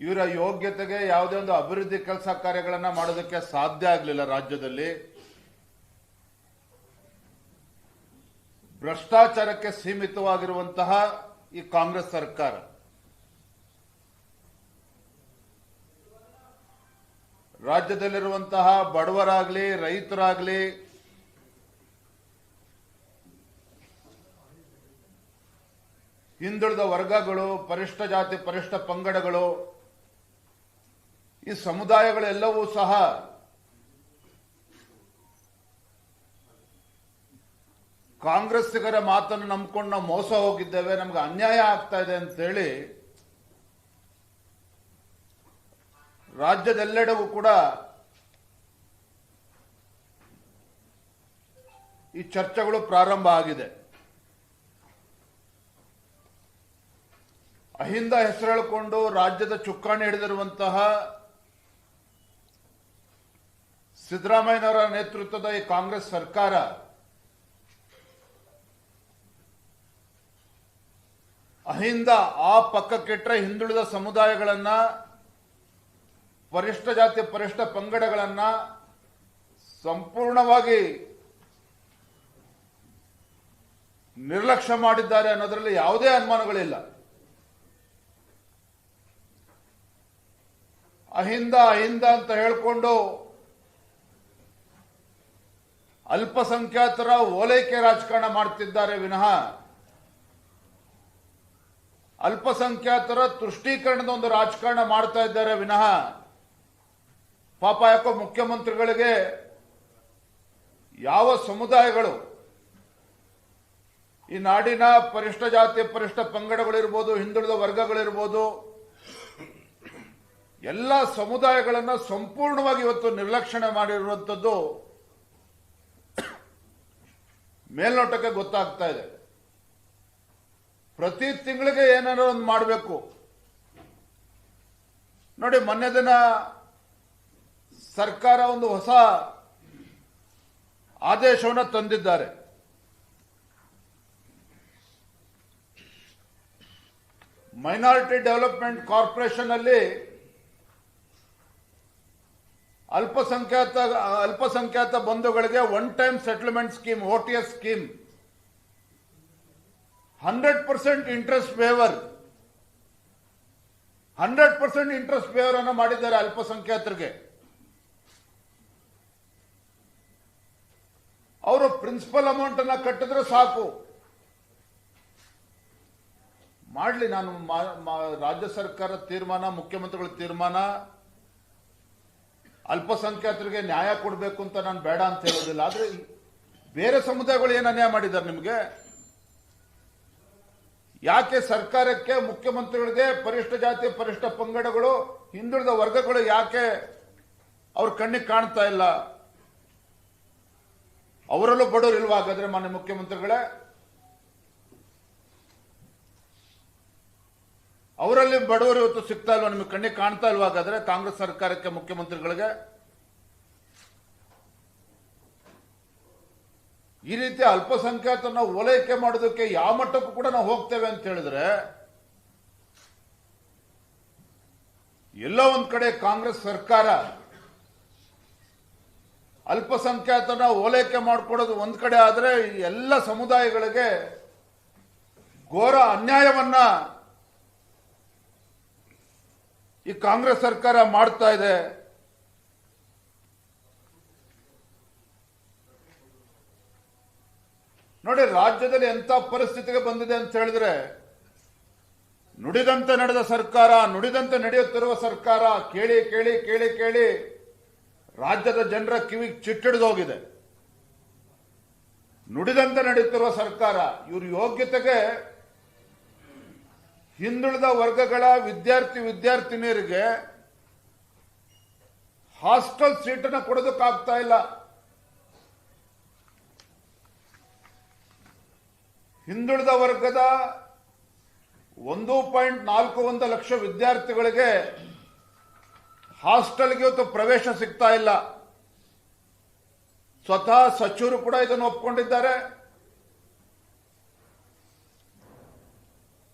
ಇವರ ಯೋಗ್ಯತೆಗೆ ಯಾವುದೇ ಒಂದು ಅಭಿವೃದ್ಧಿ ಕೆಲಸ ಕಾರ್ಯಗಳನ್ನ ಮಾಡೋದಕ್ಕೆ ಸಾಧ್ಯ ಆಗಲಿಲ್ಲ ರಾಜ್ಯದಲ್ಲಿ. ಭ್ರಷ್ಟಾಚಾರಕ್ಕೆ ಸೀಮಿತವಾಗಿರುವಂತಹ ಈ ಕಾಂಗ್ರೆಸ್ ಸರ್ಕಾರ. ರಾಜ್ಯದಲ್ಲಿರುವಂತಹ ಬಡವರಾಗ್ಲಿ, ರೈತರಾಗ್ಲಿ, ಹಿಂದುಳಿದ ವರ್ಗಗಳು, ಪರಿಷ್ಠ ಜಾತಿ, ಪರಿಷ್ಠ ಪಂಗಡಗಳು ಈ ಸಮುದಾಯಗಳೆಲ್ಲವೂ ಸಹ ಕಾಂಗ್ರೆಸ್ಸಿಗರ ಮಾತನ್ನು ನಂಬ್ಕೊಂಡು ನಾವು ಮೋಸ ಹೋಗಿದ್ದೇವೆ, ನಮ್ಗೆ ಅನ್ಯಾಯ ಆಗ್ತಾ ಇದೆ ಅಂತೇಳಿ ರಾಜ್ಯದೆಲ್ಲೆಡೆಗೂ ಕೂಡ ಈ ಚರ್ಚೆಗಳು ಪ್ರಾರಂಭ ಆಗಿದೆ. ಅಹಿಂದ ಹೆಸರು ರಾಜ್ಯದ ಚುಕ್ಕಾಣಿ ಹಿಡಿದಿರುವಂತಹ ಸಿದ್ದರಾಮಯ್ಯನವರ ನೇತೃತ್ವದ ಈ ಕಾಂಗ್ರೆಸ್ ಸರ್ಕಾರ ಅಹಿಂದ ಆ ಪಕ್ಕಕ್ಕಿಟ್ರೆ ಹಿಂದುಳಿದ ಸಮುದಾಯಗಳನ್ನ ಪರಿಷ್ಠ ಜಾತಿ ಪರಿಷ್ಠ ಪಂಗಡಗಳನ್ನ ಸಂಪೂರ್ಣವಾಗಿ ನಿರ್ಲಕ್ಷ್ಯ ಮಾಡಿದ್ದಾರೆ ಅನ್ನೋದರಲ್ಲಿ ಯಾವುದೇ ಅನುಮಾನಗಳಿಲ್ಲ. ಅಹಿಂದ ಅಹಿಂದ ಅಂತ ಹೇಳಿಕೊಂಡು ಅಲ್ಪಸಂಖ್ಯಾತರ ಓಲೈಕೆ ರಾಜಕಾರಣ ಮಾಡ್ತಿದ್ದಾರೆ ವಿನಃ. ಅಲ್ಪಸಂಖ್ಯಾತರ ತುಷ್ಟೀಕರಣದ ಒಂದು ರಾಜಕಾರಣ ಮಾಡ್ತಾ ಇದ್ದಾರೆ ವಿನಃ. ಪಾಪ ಯಾಕೋ ಮುಖ್ಯಮಂತ್ರಿಗಳಿಗೆ ಯಾವ ಸಮುದಾಯಗಳು ಈ ನಾಡಿನ ಪರಿಷ್ಠ ಜಾತಿ, ಪರಿಷ್ಠ ಪಂಗಡಗಳಿರ್ಬೋದು, ಹಿಂದುಳಿದ ವರ್ಗಗಳಿರ್ಬೋದು, ಎಲ್ಲ ಸಮುದಾಯಗಳನ್ನು ಸಂಪೂರ್ಣವಾಗಿ ಇವತ್ತು ನಿರ್ಲಕ್ಷಣೆ ಮಾಡಿರುವಂಥದ್ದು ಮೇಲ್ನೋಟಕ್ಕೆ ಗೊತ್ತಾಗ್ತಾ ಇದೆ. ಪ್ರತಿ ತಿಂಗಳಿಗೆ ಏನಾದ್ರು ಒಂದು ಮಾಡಬೇಕು. ನೋಡಿ, ಮೊನ್ನೆ ದಿನ ಸರ್ಕಾರ ಒಂದು ಹೊಸ ಆದೇಶವನ್ನು ತಂದಿದ್ದಾರೆ. ಮೈನಾರಿಟಿ ಡೆವಲಪ್ಮೆಂಟ್ ಕಾರ್ಪೊರೇಷನ್ ಅಲ್ಲಿ ಅಲ್ಪಸಂಖ್ಯಾತ ಅಲ್ಪಸಂಖ್ಯಾತ ಬಂಧುಗಳಿಗೆ one time settlement scheme O T scheme hundred percent interest waiver hundred percent interest waiver ಅನ್ನು ಮಾಡಿದ್ದಾರೆ ಅಲ್ಪಸಂಖ್ಯಾತರಿಗೆ. ಅವರು ಪ್ರಿನ್ಸಿಪಲ್ ಅಮೌಂಟ್ ಅನ್ನ ಕಟ್ಟಿದ್ರೆ ಸಾಕು. ಮಾಡಲಿ ನಾನು ರಾಜ್ಯ ಸರ್ಕಾರ ತೀರ್ಮಾನ, ಮುಖ್ಯಮಂತ್ರಿಗಳ ತೀರ್ಮಾನ. ಅಲ್ಪಸಂಖ್ಯಾತರಿಗೆ ನ್ಯಾಯ ಕೊಡಬೇಕು ಅಂತ ನಾನು ಬೇಡ ಅಂತ ಹೇಳೋದಿಲ್ಲ. ಆದರೆ ಬೇರೆ ಸಮುದಾಯಗಳು ಏನು ಅನ್ಯಾಯ ಮಾಡಿದ್ದಾರೆ ನಿಮಗೆ? ಯಾಕೆ ಸರ್ಕಾರಕ್ಕೆ ಮುಖ್ಯಮಂತ್ರಿಗಳಿಗೆ ಪರಿಷ್ಠ ಜಾತಿ, ಪರಿಷ್ಠ ಪಂಗಡಗಳು, ಹಿಂದುಳಿದ ವರ್ಗಗಳು ಯಾಕೆ ಅವ್ರ ಕಣ್ಣಿಗೆ ಕಾಣ್ತಾ ಇಲ್ಲ? ಅವರಲ್ಲೂ ಬಡವರು ಇಲ್ವಾ ಹಾಗಾದ್ರೆ ಮಾನ್ಯ ಮುಖ್ಯಮಂತ್ರಿಗಳೇ? ಅವರಲ್ಲಿ ಬಡವರು ಇವತ್ತು ಸಿಗ್ತಾ ಇಲ್ವಾ? ನಿಮಗೆ ಕಣ್ಣಿಗೆ ಕಾಣ್ತಾ ಇಲ್ವಾ ಹಾಗಾದ್ರೆ? ಕಾಂಗ್ರೆಸ್ ಸರ್ಕಾರಕ್ಕೆ ಮುಖ್ಯಮಂತ್ರಿಗಳಿಗೆ? ಈ ರೀತಿ ಅಲ್ಪಸಂಖ್ಯಾತನ ಓಲೈಕೆ ಮಾಡೋದಕ್ಕೆ ಯಾವ ಮಟ್ಟಕ್ಕೂ ಕೂಡ ನಾವು ಹೋಗ್ತೇವೆ ಅಂತ ಹೇಳಿದ್ರೆ, ಎಲ್ಲ ಒಂದ್ ಕಡೆ ಕಾಂಗ್ರೆಸ್ ಸರ್ಕಾರ ಅಲ್ಪಸಂಖ್ಯಾತನ ಓಲೈಕೆ ಮಾಡ್ಕೊಡೋದು ಒಂದ್ ಕಡೆ ಆದ್ರೆ ಎಲ್ಲ ಸಮುದಾಯಗಳಿಗೆ ಘೋರ ಅನ್ಯಾಯವನ್ನ ಈ ಕಾಂಗ್ರೆಸ್ ಸರ್ಕಾರ ಮಾಡ್ತಾ ಇದೆ. ನೋಡಿ, ರಾಜ್ಯದಲ್ಲಿ ಎಂತ ಪರಿಸ್ಥಿತಿಗೆ ಬಂದಿದೆ ಅಂತ ಹೇಳಿದ್ರೆ, ನುಡಿದಂತೆ ನಡೆದ ಸರ್ಕಾರ, ನುಡಿದಂತೆ ನಡೆಯುತ್ತಿರುವ ಸರ್ಕಾರ ಕೇಳಿ ಕೇಳಿ ಕೇಳಿ ಕೇಳಿ ರಾಜ್ಯದ ಜನರ ಕಿವಿಗೆ ಚಿಟ್ಟಿಡಿದು ಹೋಗಿದೆ. ನುಡಿದಂತೆ ನಡೆಯುತ್ತಿರುವ ಸರ್ಕಾರ, ಇವ್ರ ಯೋಗ್ಯತೆಗೆ ಹಿಂದುಳಿದ ವರ್ಗಗಳ ವಿದ್ಯಾರ್ಥಿ ವಿದ್ಯಾರ್ಥಿನಿಯರಿಗೆ ಹಾಸ್ಟೆಲ್ ಸೀಟನ್ನು ಕೊಡೋದಕ್ಕಾಗ್ತಾ ಇಲ್ಲ. ಹಿಂದುಳಿದ ವರ್ಗದ ಒಂದು ಪಾಯಿಂಟ್ ನಾಲ್ಕು ಒಂದು ಲಕ್ಷ ವಿದ್ಯಾರ್ಥಿಗಳಿಗೆ ಹಾಸ್ಟೆಲ್ಗೆ ಇವತ್ತು ಪ್ರವೇಶ ಸಿಗ್ತಾ ಇಲ್ಲ. ಸ್ವತಃ ಸಚಿವರು ಕೂಡ ಇದನ್ನು ಒಪ್ಕೊಂಡಿದ್ದಾರೆ.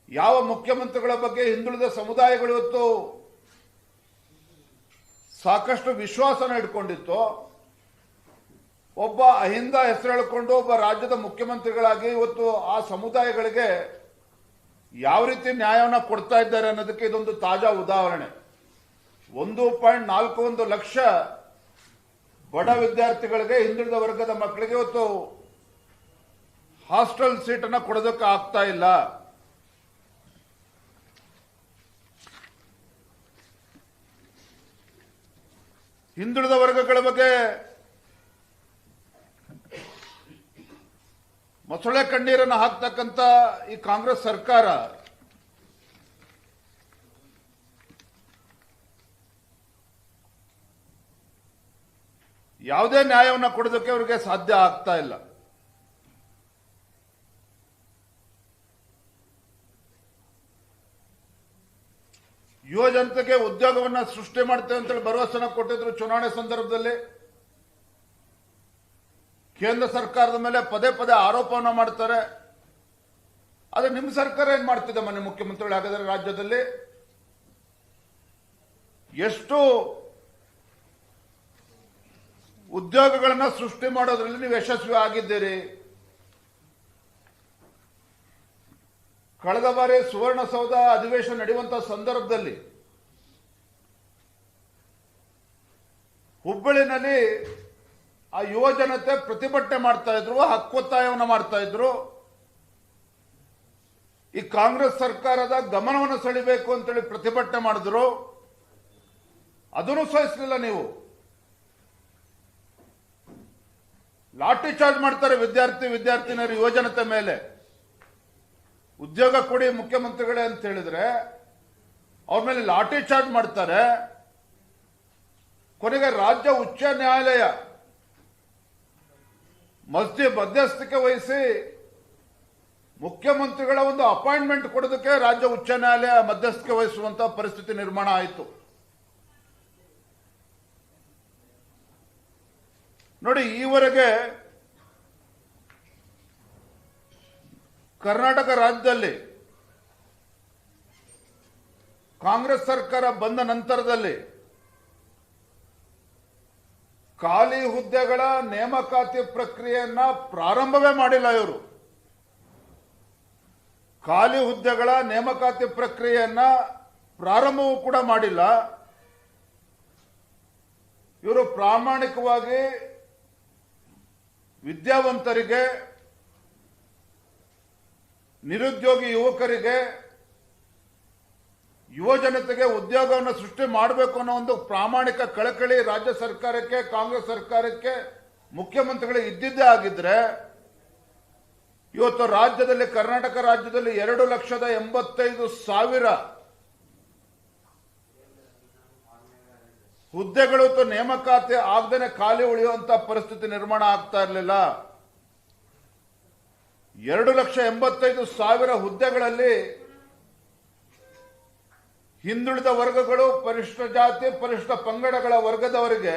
ಯಾವ ಮುಖ್ಯಮಂತ್ರಿಗಳ ಬಗ್ಗೆ ಹಿಂದುಳಿದ ಸಮುದಾಯಗಳು ಇವತ್ತು ಸಾಕಷ್ಟು ವಿಶ್ವಾಸನ ಇಟ್ಕೊಂಡಿತ್ತು, ಒಬ್ಬ ಅಹಿಂದ ಹೆಸರು ಹೇಳಿಕೊಂಡು ಒಬ್ಬ ರಾಜ್ಯದ ಮುಖ್ಯಮಂತ್ರಿಗಳಾಗಿ ಇವತ್ತು ಆ ಸಮುದಾಯಗಳಿಗೆ ಯಾವ ರೀತಿ ನ್ಯಾಯವನ್ನು ಕೊಡ್ತಾ ಇದ್ದಾರೆ ಅನ್ನೋದಕ್ಕೆ ಇದೊಂದು ತಾಜಾ ಉದಾಹರಣೆ. ಒಂದು ಪಾಯಿಂಟ್ ನಾಲ್ಕು ಒಂದು ಲಕ್ಷ ಬಡ ವಿದ್ಯಾರ್ಥಿಗಳಿಗೆ ಹಿಂದುಳಿದ ವರ್ಗದ ಮಕ್ಕಳಿಗೆ ಇವತ್ತು ಹಾಸ್ಟೆಲ್ ಸೀಟನ್ನು ಕೊಡೋದಕ್ಕೆ ಆಗ್ತಾ ಇಲ್ಲ. ಹಿಂದುಳಿದ ವರ್ಗಗಳ ಬಗ್ಗೆ ಮೊಸಳೆ ಕಣ್ಣೀರನ್ನು ಹಾಕ್ತಕ್ಕಂಥ ಈ ಕಾಂಗ್ರೆಸ್ ಸರ್ಕಾರ ಯಾವುದೇ ನ್ಯಾಯವನ್ನು ಕೊಡೋದಕ್ಕೆ ಅವರಿಗೆ ಸಾಧ್ಯ ಆಗ್ತಾ ಇಲ್ಲ. ಯುವ ಜನತೆಗೆ ಉದ್ಯೋಗವನ್ನ ಸೃಷ್ಟಿ ಮಾಡ್ತೇವೆ ಅಂತೇಳಿ ಭರವಸೆನ ಕೊಟ್ಟಿದ್ರು ಚುನಾವಣೆ ಸಂದರ್ಭದಲ್ಲಿ. ಕೇಂದ್ರ ಸರ್ಕಾರದ ಮೇಲೆ ಪದೇ ಪದೇ ಆರೋಪವನ್ನು ಮಾಡ್ತಾರೆ. ಆದರೆ ನಿಮ್ಮ ಸರ್ಕಾರ ಏನ್ ಮಾಡ್ತಿದೆ ಮನೆ ಮುಖ್ಯಮಂತ್ರಿಗಳು ಹಾಗಾದ್ರೆ ರಾಜ್ಯದಲ್ಲಿ? ಎಷ್ಟು ಉದ್ಯೋಗಗಳನ್ನ ಸೃಷ್ಟಿ ಮಾಡೋದ್ರಲ್ಲಿ ನೀವು ಯಶಸ್ವಿ ಆಗಿದ್ದೀರಿ ಕಳೆದ ಬಾರಿ ಸುವರ್ಣಸೌಧ ಅಧಿವೇಶನ ನಡೆಯುವಂತಹ ಸಂದರ್ಭದಲ್ಲಿ ಹುಬ್ಬಳ್ಳಿನಲ್ಲಿ ಆ ಯುವ ಜನತೆ ಪ್ರತಿಭಟನೆ ಮಾಡ್ತಾ ಇದ್ರು, ಹಕ್ಕೊತ್ತಾಯವನ್ನು ಮಾಡ್ತಾ ಇದ್ರು. ಈ ಕಾಂಗ್ರೆಸ್ ಸರ್ಕಾರದ ಗಮನವನ್ನು ಸೆಳಿಬೇಕು ಅಂತೇಳಿ ಪ್ರತಿಭಟನೆ ಮಾಡಿದ್ರು. ಅದನ್ನು ಸಹಿಸಲಿಲ್ಲ ನೀವು. ಲಾಠಿ ಚಾರ್ಜ್ ಮಾಡ್ತಾರೆ ವಿದ್ಯಾರ್ಥಿ, ವಿದ್ಯಾರ್ಥಿನಿಯರು ಯುವಜನತೆ ಮೇಲೆ. ಉದ್ಯೋಗ ಕೊಡಿ ಮುಖ್ಯಮಂತ್ರಿಗಳೇ ಅಂತ ಹೇಳಿದ್ರೆ, ಅವ್ರ ಮೇಲೆ ಲಾಠಿ ಚಾರ್ಜ್ ಮಾಡ್ತಾರೆ. ಕೊನೆಗೆ ರಾಜ್ಯ ಉಚ್ಚ ನ್ಯಾಯಾಲಯ ಮಸ್ಜಿ ಮಧ್ಯಸ್ಥಿಕೆ ವಹಿಸಿ ಮುಖ್ಯಮಂತ್ರಿಗಳ ಒಂದು ಅಪಾಯಿಂಟ್ಮೆಂಟ್ ಕೊಡೋದಕ್ಕೆ ರಾಜ್ಯ ಉಚ್ಚ ನ್ಯಾಯಾಲಯ ಮಧ್ಯಸ್ಥಿಕೆ ವಹಿಸುವಂತ ಪರಿಸ್ಥಿತಿ ನಿರ್ಮಾಣ ಆಯಿತು. ನೋಡಿ, ಈವರೆಗೆ ಕರ್ನಾಟಕ ರಾಜ್ಯದಲ್ಲಿ ಕಾಂಗ್ರೆಸ್ ಸರ್ಕಾರ ಬಂದ ನಂತರದಲ್ಲಿ ಖಾಲಿ ಹುದ್ದೆಗಳ ನೇಮಕಾತಿ ಪ್ರಕ್ರಿಯೆಯನ್ನ ಪ್ರಾರಂಭವೇ ಮಾಡಿಲ್ಲ ಇವರು. ಖಾಲಿ ಹುದ್ದೆಗಳ ನೇಮಕಾತಿ ಪ್ರಕ್ರಿಯೆಯನ್ನ ಪ್ರಾರಂಭವೂ ಕೂಡ ಮಾಡಿಲ್ಲ. ಇವರು ಪ್ರಾಮಾಣಿಕವಾಗಿ ವಿದ್ಯಾವಂತರಿಗೆ ನಿರುದ್ಯೋಗಿ ಯುವಕರಿಗೆ, ಯುವ ಜನತೆಗೆ ಉದ್ಯೋಗವನ್ನು ಸೃಷ್ಟಿ ಮಾಡಬೇಕು ಅನ್ನೋ ಒಂದು ಪ್ರಾಮಾಣಿಕ ಕಳಕಳಿ ರಾಜ್ಯ ಸರ್ಕಾರಕ್ಕೆ, ಕಾಂಗ್ರೆಸ್ ಸರ್ಕಾರಕ್ಕೆ, ಮುಖ್ಯಮಂತ್ರಿಗಳು ಇದ್ದಿದ್ದೇ ಆಗಿದ್ರೆ, ಇವತ್ತು ರಾಜ್ಯದಲ್ಲಿ, ಕರ್ನಾಟಕ ರಾಜ್ಯದಲ್ಲಿ ಎರಡು ಲಕ್ಷದ ಎಂಬತ್ತೈದು ಸಾವಿರ ಹುದ್ದೆಗಳು ನೇಮಕಾತಿ ಆಗದೇನೆ ಖಾಲಿ ಉಳಿಯುವಂತ ಪರಿಸ್ಥಿತಿ ನಿರ್ಮಾಣ ಆಗ್ತಾ ಇರಲಿಲ್ಲ. ಎರಡು ಲಕ್ಷ ಎಂಬತ್ತೈದು ಸಾವಿರ ಹುದ್ದೆಗಳಲ್ಲಿ ಹಿಂದುಳಿದ ವರ್ಗಗಳು, ಪರಿಷ್ಠ ಜಾತಿ, ಪರಿಷ್ಠ ಪಂಗಡಗಳ ವರ್ಗದವರಿಗೆ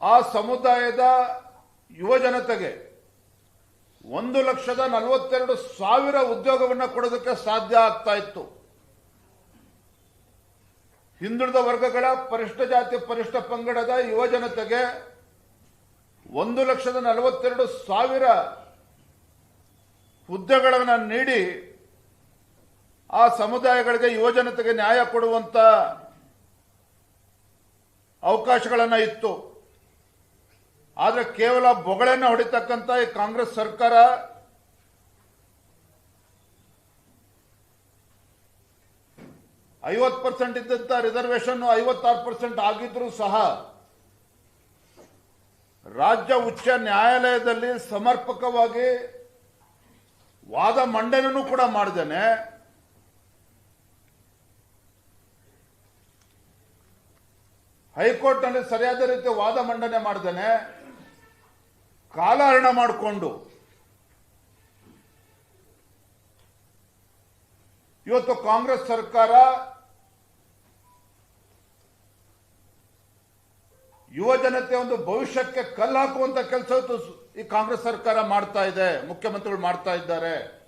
ಆ ಸಮುದಾಯದ ಯುವ ಜನತೆಗೆ ಒಂದು ಲಕ್ಷದ ನಲವತ್ತೆರಡು ಸಾವಿರ ಉದ್ಯೋಗವನ್ನು ಕೊಡೋದಕ್ಕೆ ಸಾಧ್ಯ ಆಗ್ತಾ ಇತ್ತು. ಹಿಂದುಳಿದ ವರ್ಗಗಳ, ಪರಿಷ್ಠ ಜಾತಿ, ಪರಿಷ್ಠ ಪಂಗಡದ ಯುವ ಜನತೆಗೆ ಒಂದು ಲಕ್ಷದ ನಲವತ್ತೆರಡು ಸಾವಿರ ಹುದ್ದೆಗಳನ್ನು ನೀಡಿ ಆ ಸಮುದಾಯಗಳಿಗೆ ಯುವಜನತೆಗೆ ನ್ಯಾಯ ಕೊಡುವಂತ ಅವಕಾಶಗಳನ್ನು ಇತ್ತು. ಆದರೆ ಕೇವಲ ಬೊಗಳೆನ್ನ ಹೊಡಿತಕ್ಕಂತ ಈ ಕಾಂಗ್ರೆಸ್ ಸರ್ಕಾರ ಐವತ್ತು ಪರ್ಸೆಂಟ್ ಇದ್ದಂಥ ರಿಸರ್ವೇಶನ್ ಐವತ್ತಾರು ಪರ್ಸೆಂಟ್ ಆಗಿದ್ರೂ ಸಹ ರಾಜ್ಯ ಉಚ್ಚ ನ್ಯಾಯಾಲಯದಲ್ಲಿ ಸಮರ್ಪಕವಾಗಿ ವಾದ ಮಂಡನೆನೂ ಕೂಡ ಮಾಡಿದ್ದೇನೆ. ಹೈಕೋರ್ಟ್ನಲ್ಲಿ ಸರಿಯಾದ ರೀತಿ ವಾದ ಮಂಡನೆ ಮಾಡಿದ್ದೇನೆ. ಕಾಲಹರಣ ಮಾಡಿಕೊಂಡು. ಇವತ್ತು ಕಾಂಗ್ರೆಸ್ ಸರ್ಕಾರ ಯುವ ಜನತೆ ಒಂದು ಭವಿಷ್ಯಕ್ಕೆ ಕಲ್ಲು ಹಾಕುವಂತ ಕೆಲಸ ಈ ಕಾಂಗ್ರೆಸ್ ಸರ್ಕಾರ ಮಾಡ್ತಾ ಇದೆ, ಮುಖ್ಯಮಂತ್ರಿಗಳು ಮಾಡ್ತಾ ಇದ್ದಾರೆ.